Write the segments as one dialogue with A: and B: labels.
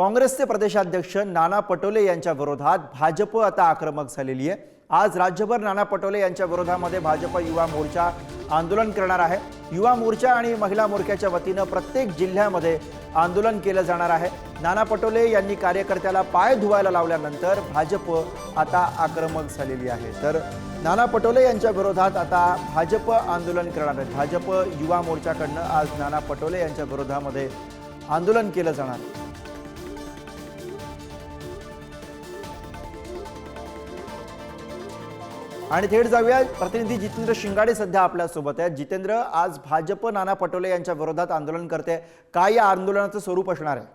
A: काँग्रेसचे प्रदेशाध्यक्ष नाना पटोले यांच्या विरोधात भाजप आता आक्रमक झालेली आहे. आज राज्यभर नाना पटोले यांच्या विरोधामध्ये भाजप युवा मोर्चा आंदोलन करणार आहे. युवा मोर्चा आणि महिला मोर्चाच्या वतीनं प्रत्येक जिल्ह्यामध्ये आंदोलन केलं जाणार आहे. नाना पटोले यांनी कार्यकर्त्याला पाय धुवायला लावल्यानंतर भाजप आता आक्रमक झालेली आहे. तर नाना पटोले यांच्या विरोधात आता भाजप आंदोलन करणार आहे. भाजप युवा मोर्चाकडनं आज नाना पटोले यांच्या विरोधामध्ये आंदोलन केलं जाणार आहे. आणि थेट जाऊया प्रतिनिधी जितेंद्र शिंगाडे सध्या आपल्यासोबत आहेत. जितेंद्र आज भाजप नाना पटोले यांच्या विरोधात आंदोलन करते. काय या आंदोलनाचं स्वरूप असणार आहे?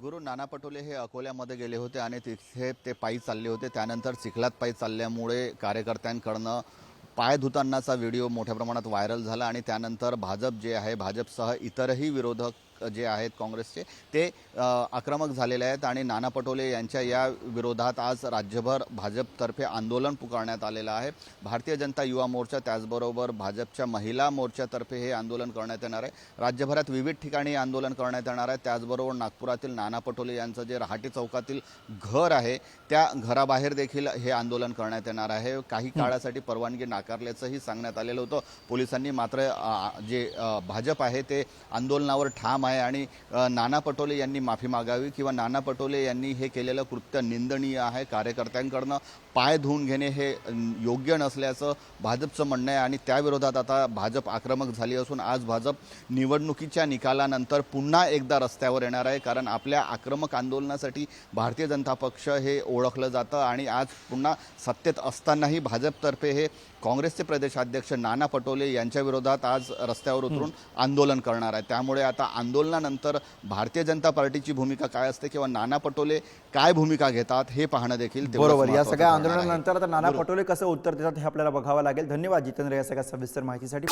B: गुरु नाना पटोले हे अकोल्यामध्ये गेले होते आणि तिथे ते पायी चालले होते. त्यानंतर चिखलात पायी चालल्यामुळे कार्यकर्त्यांकडनं पाय धुतानाचा व्हिडिओ मोठ्या प्रमाणात व्हायरल झाला आणि त्यानंतर भाजप जे आहे भाजपसह इतरही विरोधक जे आहेत काँग्रेसचे ते आक्रमक झालेले आहेत आणि नाना पटोले यांच्या या विरोधात आज राज्यभर भाजपतर्फे आंदोलन पुकारण्यात आलेलं आहे. भारतीय जनता युवा मोर्चा त्याचबरोबर भाजपच्या महिला मोर्चातर्फे हे आंदोलन करण्यात येणार आहे. राज्यभरात विविध ठिकाणी आंदोलन करण्यात येणार आहे. त्याचबरोबर नागपुरातील नाना पटोले यांचं जे रहाटी चौकातील घर आहे त्या घराबाहेर देखील हे आंदोलन करण्यात येणार आहे. काही काळासाठी परवानगी नाकारल्याचंही सांगण्यात आलेलं होतं. पोलिसांनी मात्र जे भाजप आहे ते आंदोलनावर ठाम आहे आणि नाना पटोले यांनी माफी मागावी किंवा नाना पटोले यांनी हे केलेलं कृत्य निंदनीय आहे कार्यकर्त्यांकडनं पाय धुवून घेणे हे योग्य नसल्याचं भाजपचं म्हणणं आहे आणि त्याविरोधात आता भाजप आक्रमक झाली असून आज भाजप निवडणुकीच्या निकालानंतर पुन्हा एकदा रस्त्यावर येणार आहे कारण आपल्या आक्रमक आंदोलनासाठी भारतीय जनता पक्ष हे ओळखलं जातं आणि आज पुन्हा सत्तेत असतानाही भाजपतर्फे हे काँग्रेसचे प्रदेशाध्यक्ष नाना पटोले यांच्या विरोधात आज रस्त्यावर उतरून आंदोलन करणार आहे त्यामुळे आता आंदोलनानंतर भारतीय जनता पार्टीची भूमिका काय असते किंवा नाना पटोले काय भूमिका घेतात हे पाहणं देखील
A: बरोबर. या सगळ्या. आंदोलनानंतर आता नाना पटोले कसं उत्तर देतात हे आपल्याला बघावं लागेल. धन्यवाद जितेंद्र या सगळ्या सविस्तर माहितीसाठी.